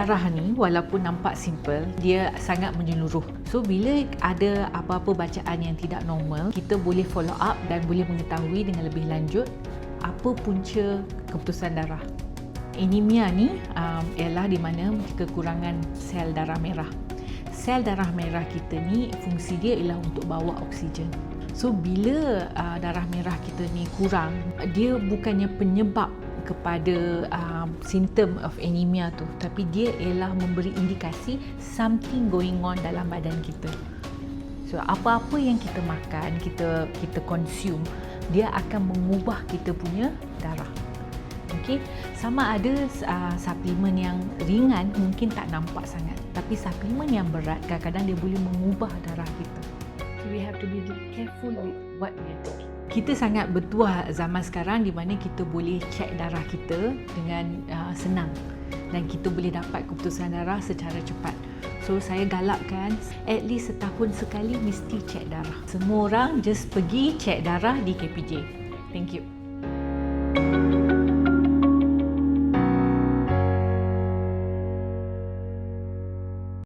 darah ni walaupun nampak simple, dia sangat menyeluruh. So bila ada apa-apa bacaan yang tidak normal, kita boleh follow up dan boleh mengetahui dengan lebih lanjut apa punca keputusan darah. Anemia ni um, ialah di mana kekurangan sel darah merah. Sel darah merah kita ni fungsi dia ialah untuk bawa oksigen. So bila uh, darah merah kita ni kurang, dia bukannya penyebab kepada um, simptom of anemia tu, tapi dia ialah memberi indikasi something going on dalam badan kita. So apa-apa yang kita makan, kita kita consume, dia akan mengubah kita punya darah. Okey, sama ada uh, suplemen yang ringan mungkin tak nampak sangat, tapi suplemen yang berat kadang-kadang dia boleh mengubah darah kita. So we have to be careful with what we are taking. Kita sangat bertuah zaman sekarang di mana kita boleh cek darah kita dengan uh, senang dan kita boleh dapat keputusan darah secara cepat. So saya galakkan at least setahun sekali mesti cek darah. Semua orang just pergi cek darah di KPJ. Thank you.